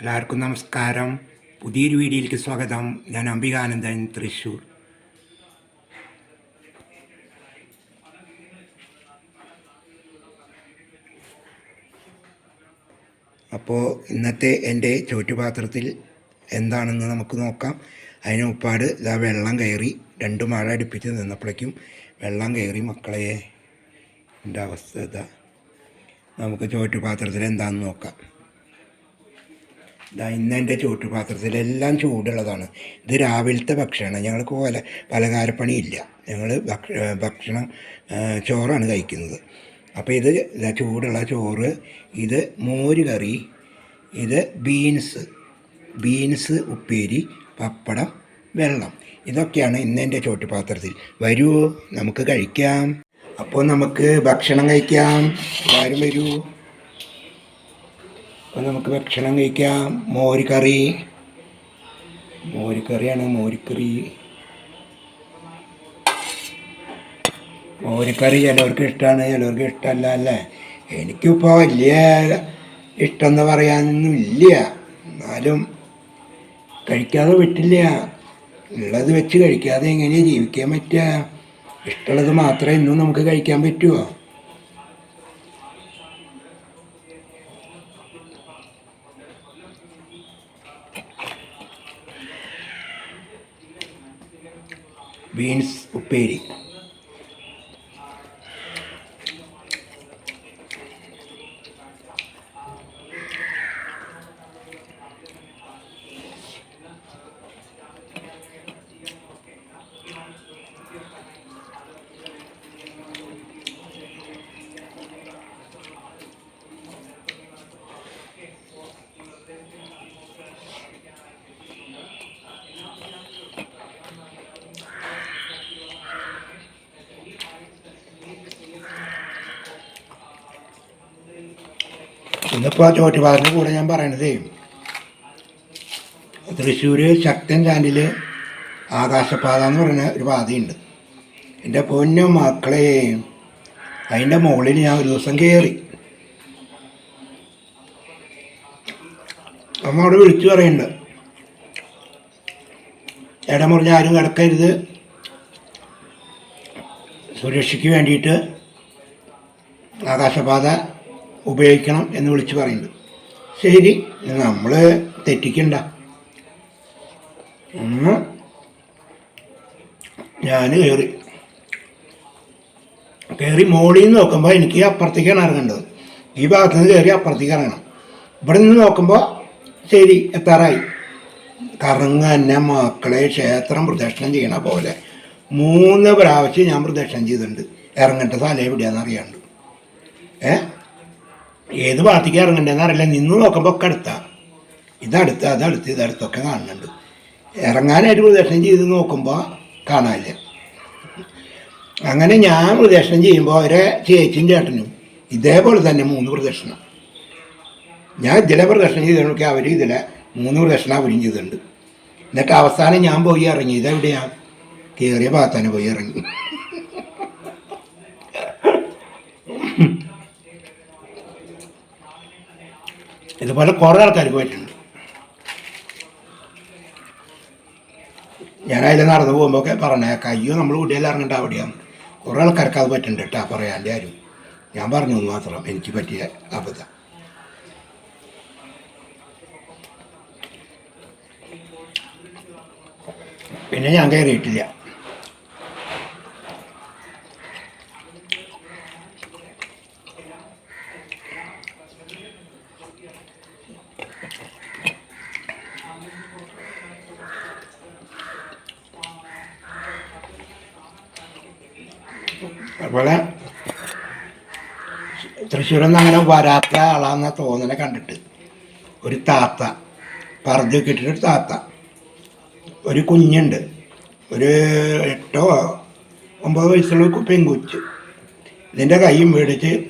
എല്ലാവർക്കും നമസ്കാരം. പുതിയൊരു വീഡിയോയിലേക്ക് സ്വാഗതം. ഞാൻ അംബികാനന്ദൻ തൃശ്ശൂർ. അപ്പോൾ ഇന്നത്തെ എന്റെ ചോറ്റുപാത്രത്തിൽ എന്താണെന്ന് നമുക്ക് നോക്കാം. അതിന് ഇതാ വെള്ളം കയറി രണ്ട് മഴ അടുപ്പിച്ച് നിന്നപ്പോഴേക്കും വെള്ളം കയറി. മക്കളെ എന്റെ അവസ്ഥ ഇതാ. നമുക്ക് ചോറ്റുപാത്രത്തിൽ എന്താണെന്ന് നോക്കാം. ഇതാ ഇന്ന് എന്റെ ചൂട്ടുപാത്രത്തിലെല്ലാം ചൂടുള്ളതാണ്. ഇത് രാവിലത്തെ ഭക്ഷണമാണ്. ഞങ്ങൾക്ക് പല പലകാരപ്പണിയില്ല ഞങ്ങൾ ഭക്ഷ ഭക്ഷണം ചോറാണ് കഴിക്കുന്നത്. അപ്പോൾ ഇതാ ചൂടുള്ള ചോറ് ഇത് മോര് കറി ഇത് ബീൻസ് ബീൻസ് ഉപ്പേരി പപ്പടം വെള്ളം. ഇതൊക്കെയാണ് ഇന്ന് എന്റെ ചോട്ടുപാത്രത്തിൽ വരൂ നമുക്ക് കഴിക്കാം. അപ്പോൾ നമുക്ക് ഭക്ഷണം കഴിക്കാം. എല്ലാവരും വരൂ. അപ്പോൾ നമുക്ക് ഭക്ഷണം കഴിക്കാം. മോരിക്കറി മോരിക്കറിയാണ് മോരിക്കറി മോരിക്കറി ചിലവർക്ക് ഇഷ്ടമാണ് ചിലവർക്ക് ഇഷ്ടമല്ല അല്ലേ? എനിക്കിപ്പോൾ വലിയ ഇഷ്ടം എന്ന് പറയാനൊന്നും ഇല്ല എന്നാലും കഴിക്കാതെ പറ്റില്ല ഉള്ളത് വെച്ച് കഴിക്കാതെ എങ്ങനെയാണ് ജീവിക്കാൻ പറ്റുക? ഇഷ്ടമുള്ളത് മാത്രമേ ഇന്നും നമുക്ക് കഴിക്കാൻ പറ്റുമോ ബീൻസ് ഉപ്പേരി. ഇന്നിപ്പോൾ ചോറ്റുപാലത്തിന്റെ കൂടെ ഞാൻ പറയണത് തൃശ്ശൂർ ശക്തൻ ചാൻഡിൽ ആകാശപാത എന്ന് പറയുന്ന ഒരു പാതയുണ്ട്. എന്റെ പൊന്നു മക്കളെ അതിന്റെ മുകളിൽ ഞാൻ ഒരു ദിവസം കയറി അമ്മ അവിടെ വിളിച്ചു പറയുന്നുണ്ട്. ഇടമുറിഞ്ഞ് ആരും കിടക്കരുത്. സുരക്ഷയ്ക്ക് വേണ്ടിയിട്ട് ആകാശപാത ഉപയോഗിക്കണം എന്ന് വിളിച്ചു പറയുന്നുണ്ട് ശരി നമ്മൾ തെറ്റിക്കണ്ട. ഒന്ന് ഞാൻ കയറി കയറി മോളിൽ നിന്ന് നോക്കുമ്പോൾ എനിക്ക് അപ്പുറത്തേക്കാണ് ഇറങ്ങേണ്ടത്. ഈ ഭാഗത്ത് നിന്ന് കയറി അപ്പുറത്തേക്ക് ഇറങ്ങണം. ഇവിടെ നിന്ന് നോക്കുമ്പോൾ ശരി എത്താറായി. കറങ്ങ തന്നെ മക്കളെ ക്ഷേത്രം പ്രദക്ഷിണം ചെയ്യണ പോലെ. മൂന്ന് പ്രാവശ്യം ഞാൻ പ്രദക്ഷിണം ചെയ്തിട്ടുണ്ട്. ഇറങ്ങേണ്ട സ്ഥലം എവിടെയാണെന്ന് അറിയാണ്ട്. ഏ? ഏത് ഭാഗത്തേക്ക് ഇറങ്ങണ്ടെന്ന് അറിയില്ല. നിന്ന് നോക്കുമ്പോൾ ഒക്കെ അടുത്താ. ഇതടുത്ത് അതടുത്ത് ഇതടുത്തൊക്കെ കാണുന്നുണ്ട്. ഇറങ്ങാനായിട്ട് പ്രദക്ഷിണം ചെയ്ത് നോക്കുമ്പോൾ കാണാനില്ല. അങ്ങനെ ഞാൻ പ്രദക്ഷിണം ചെയ്യുമ്പോൾ അവരെ ചേച്ചിയും ചേട്ടനും ഇതേപോലെ തന്നെ മൂന്ന് പ്രദക്ഷിണം. ഞാൻ ഇതിലെ പ്രദക്ഷിണം ചെയ്തോക്കെ അവർ ഇതിലെ മൂന്ന് പ്രദക്ഷിണം അവരും ചെയ്തിട്ടുണ്ട്. എന്നിട്ട് അവസാനം ഞാൻ പോയി ഇറങ്ങി. ഇതെവിടെയാ? കയറിയ ഭാഗത്താണ് പോയി ഇറങ്ങി? ഇതുപോലെ കുറേ ആൾക്കാർ പോയിട്ടുണ്ട് ഞാൻ അതിൽ നടന്നു പോകുമ്പോഴൊക്കെ ഒക്കെ കയ്യോ നമ്മൾ കുട്ടിയെല്ലാം ഇറങ്ങേണ്ട അവിടെയാണ്. കുറേ ആൾക്കാർക്ക് അത് പറ്റുന്നുണ്ട് കേട്ടോ പറയാന്റെ ആരും ഞാൻ പറഞ്ഞു മാത്രം എനിക്ക് പറ്റിയ അബദ്ധം. പിന്നെ ഞാൻ കയറിയിട്ടില്ല. തൃശ്ശൂരിൽ നിന്ന് അങ്ങനെ വരാത്ത ആളാന്ന തോന്നലെ കണ്ടിട്ട്. ഒരു താത്ത പറഞ്ഞു കിട്ടിട്ടൊരു താത്ത. ഒരു കുഞ്ഞുണ്ട്. ഒരു എട്ടോ ഒമ്പത് വയസ്സുള്ള പെൺകുച്ച്. ഇതിന്റെ കൈയും മേടിച്ച്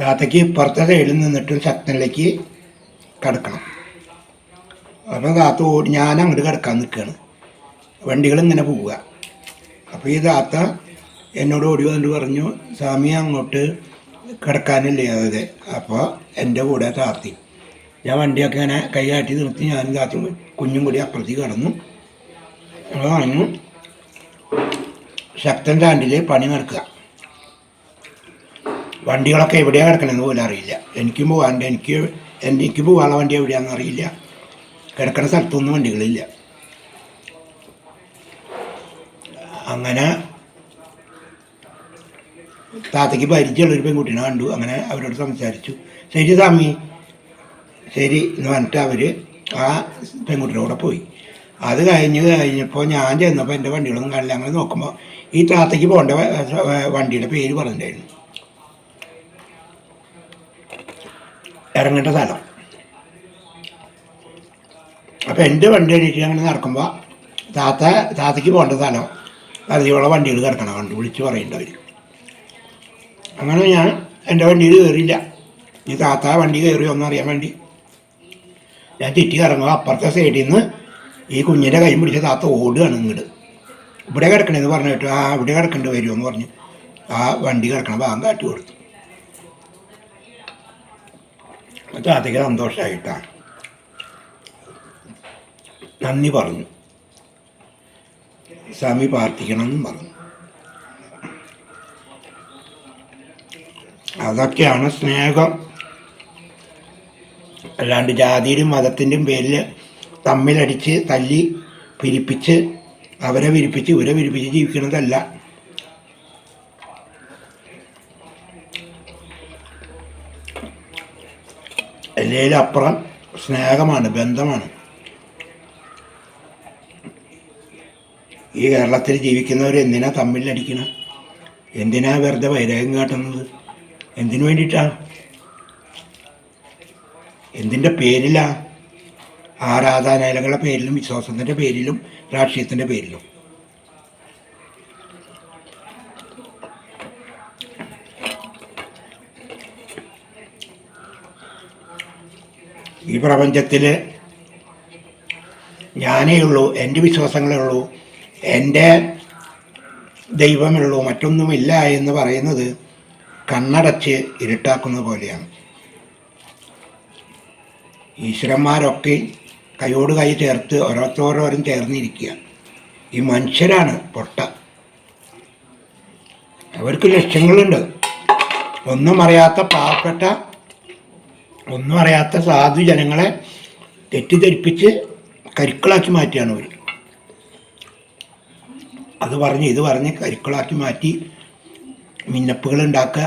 താത്തയ്ക്ക് ഇപ്പുറത്തെ സൈഡിൽ നിന്നിട്ട് ശക്തനിലേക്ക് കിടക്കണം. അപ്പോൾ താത്ത ഓടി ഞാൻ അങ്ങോട്ട് കിടക്കാൻ നിൽക്കുകയാണ് വണ്ടികൾ ഇങ്ങനെ പോവുക. അപ്പോൾ ഈ താത്ത എന്നോട് ഓടി വന്നിട്ട് പറഞ്ഞു സ്വാമി അങ്ങോട്ട് കിടക്കാനില്ലേ? അതെ അപ്പോൾ എന്റെ കൂടെ താർത്തി ഞാൻ വണ്ടിയൊക്കെ ഇങ്ങനെ കൈകാട്ടി നിർത്തി. ഞാൻ താത്തി കുഞ്ഞും കൂടി അപ്പുറത്തേക്ക് കടന്നു. ഞങ്ങൾ പറഞ്ഞു ശക്തൻ ചാണ്ടിൽ പണി നടക്കുക. വണ്ടികളൊക്കെ എവിടെയാണ് കിടക്കണമെന്ന് പോലും അറിയില്ല. എനിക്കും പോകാണ്ട് എനിക്ക് എനിക്ക് പോകാനുള്ള വണ്ടി എവിടെയാണെന്ന് അറിയില്ല. കിടക്കുന്ന സ്ഥലത്തൊന്നും വണ്ടികളില്ല. അങ്ങനെ താത്തയ്ക്ക് പരിചയമുള്ളൊരു പെൺകുട്ടീനെ കണ്ടു. അങ്ങനെ അവരോട് സംസാരിച്ചു. ശരി സ്വാമി. ശരി എന്ന് പറഞ്ഞിട്ട് അവർ ആ പെൺകുട്ടിയുടെ കൂടെ പോയി. അത് കഴിഞ്ഞ് കഴിഞ്ഞപ്പോൾ ഞാൻ ചെന്നപ്പോൾ എന്റെ വണ്ടികളൊന്നും കാണില്ല. അങ്ങനെ നോക്കുമ്പോൾ ഈ താത്തയ്ക്ക് പോകേണ്ട വണ്ടിയുടെ പേര് പറഞ്ഞിട്ടുണ്ടായിരുന്നു. ഇറങ്ങേണ്ട സ്ഥലം. അപ്പം എന്റെ വണ്ടി എണീറ്റ് അങ്ങനെ നടക്കുമ്പോൾ താത്ത താത്തയ്ക്ക് പോകേണ്ട സ്ഥലം. അതിലുള്ള വണ്ടികൾ കിടക്കണം കണ്ടു വിളിച്ച് പറയേണ്ടവർ അങ്ങനെ ഞാൻ എന്റെ വണ്ടിയിൽ കയറിയില്ല. ഈ താത്ത വണ്ടി കയറിയോ എന്നറിയാൻ വേണ്ടി. ഞാൻ ചുറ്റി ഇറങ്ങുക അപ്പുറത്തെ സൈഡിൽ നിന്ന് ഈ കുഞ്ഞിന്റെ കൈ പിടിച്ച താത്ത ഓടുകയാണ് ഇങ്ങോട്ട് ഇവിടെ കിടക്കണേന്ന് പറഞ്ഞു കേട്ടു. ആ ഇവിടെ കിടക്കേണ്ടി വരുമോ എന്ന് പറഞ്ഞു. ആ വണ്ടി കിടക്കണ ഭാഗം കാട്ടി കൊടുത്തു. താത്തയ്ക്ക് സന്തോഷമായിട്ടാണ് നന്ദി പറഞ്ഞു. സ്വാമി പ്രാർത്ഥിക്കണം എന്നും പറഞ്ഞു. അതൊക്കെയാണ് സ്നേഹം. അല്ലാണ്ട് ജാതിയുടെയും മതത്തിന്റെയും പേരിൽ തമ്മിലടിച്ച് തല്ലി പിരിപ്പിച്ച് അവരെ വിരിപ്പിച്ച് ഇവരെ വിരിപ്പിച്ച് ജീവിക്കുന്നതല്ല. എല്ലാവരും സ്നേഹമാണ് ബന്ധമാണ്. ഈ കേരളത്തിൽ ജീവിക്കുന്നവർ എന്തിനാ തമ്മിലടിക്കണം? എന്തിനാ വെറുതെ വൈരാഗ്യം കാട്ടുന്നത്? എന്തിനു വേണ്ടിയിട്ടാണ് എന്തിന്റെ പേരിലാ? ആരാധനാലയങ്ങളുടെ പേരിലും വിശ്വാസത്തിന്റെ പേരിലും രാഷ്ട്രീയത്തിന്റെ പേരിലും. ഈ പ്രപഞ്ചത്തിൽ ഞാനേ ഉള്ളൂ എന്റെ വിശ്വാസങ്ങളേ ഉള്ളൂ എന്റെ ദൈവമേ ഉള്ളൂ മറ്റൊന്നുമില്ല എന്ന് പറയുന്നത് കണ്ണടച്ച് ഇരുട്ടാക്കുന്നത് പോലെയാണ്. ഈശ്വരന്മാരൊക്കെ കൈയോട് കൈ ചേർത്ത് ഓരോരുത്തരോരോരും ചേർന്നിരിക്കുക. ഈ മനുഷ്യരാണ് പൊട്ട. അവർക്ക് ലക്ഷ്യങ്ങളുണ്ട്. ഒന്നും അറിയാത്ത പാവപ്പെട്ട ഒന്നും അറിയാത്ത സാധു ജനങ്ങളെ തെറ്റിദ്ധരിപ്പിച്ച് കരുക്കളാക്കി മാറ്റുകയാണ് അവർ അത് പറഞ്ഞ് ഇത് പറഞ്ഞ് കരുക്കളാക്കി മാറ്റി മിന്നപ്പുകൾ ഉണ്ടാക്കുക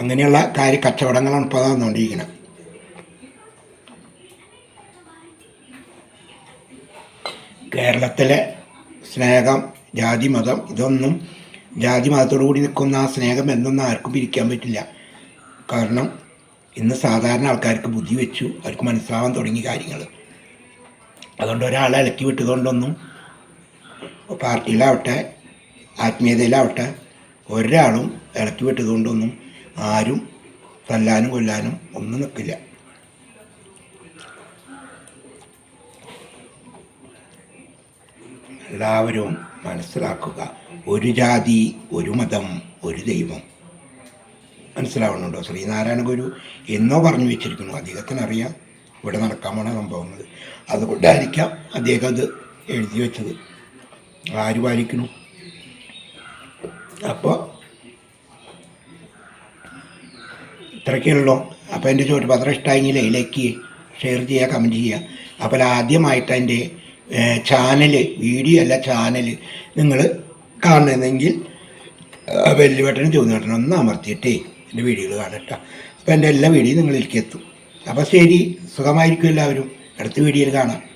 അങ്ങനെയുള്ള കാര്യ കച്ചവടങ്ങളാണ് ഇപ്പോൾ നടന്നുകൊണ്ടിരിക്കുന്നത്. കേരളത്തിലെ സ്നേഹം ജാതി മതം ഇതൊന്നും ജാതി മതത്തോടു കൂടി നിൽക്കുന്ന ആ സ്നേഹം എന്നൊന്നും ആർക്കും പിരിക്കാൻ പറ്റില്ല. കാരണം ഇന്ന് സാധാരണ ആൾക്കാർക്ക് ബുദ്ധി വെച്ചു അവർക്ക് മനസ്സിലാവാൻ തുടങ്ങി കാര്യങ്ങൾ അതുകൊണ്ട് ഒരാളെ ഇളക്കി വിട്ടതുകൊണ്ടൊന്നും പാർട്ടിയിലാവട്ടെ ആത്മീയതയിലാവട്ടെ ഒരാളും ഇളക്കി വിട്ടതുകൊണ്ടൊന്നും ആരും തല്ലാനും കൊല്ലാനും ഒന്നും നിൽക്കില്ല. എല്ലാവരും മനസ്സിലാക്കുക. ഒരു ജാതി ഒരു മതം ഒരു ദൈവം. മനസ്സിലാവുന്നുണ്ടോ? ശ്രീനാരായണ ഗുരു എന്നോ പറഞ്ഞു വെച്ചിരിക്കുന്നു. അദ്ദേഹത്തിന് അറിയാം ഇവിടെ നടക്കാൻ പോണ സംഭവങ്ങൾ അതുകൊണ്ടായിരിക്കാം അദ്ദേഹം അത് എഴുതി വെച്ചത്. ആര് വായിക്കണു അപ്പോൾ ഇത്രയൊക്കെയുള്ളൂ. അപ്പോൾ എന്റെ ചോറ്റുപാത്രം ഇഷ്ടമായെങ്കിൽ ലൈക്ക് ഷെയർ ചെയ്യുക കമന്റ് ചെയ്യുക. അപ്പോൾ ആദ്യമായിട്ട് എന്റെ ചാനൽ വീഡിയോ അല്ല ചാനൽ നിങ്ങൾ കാണുന്നെങ്കിൽ വെല്ലുവെട്ടനും ചുവന്നുവെട്ടനും ഒന്ന് അമർത്തിയിട്ടേ എന്റെ വീഡിയോകൾ കാണട്ടോ. അപ്പോൾ എന്റെ എല്ലാ വീഡിയോയും നിങ്ങളിലേക്ക് എത്തും. അപ്പോൾ ശരി സുഖമായിരിക്കും എല്ലാവരും. അടുത്ത വീഡിയോയിൽ കാണാം.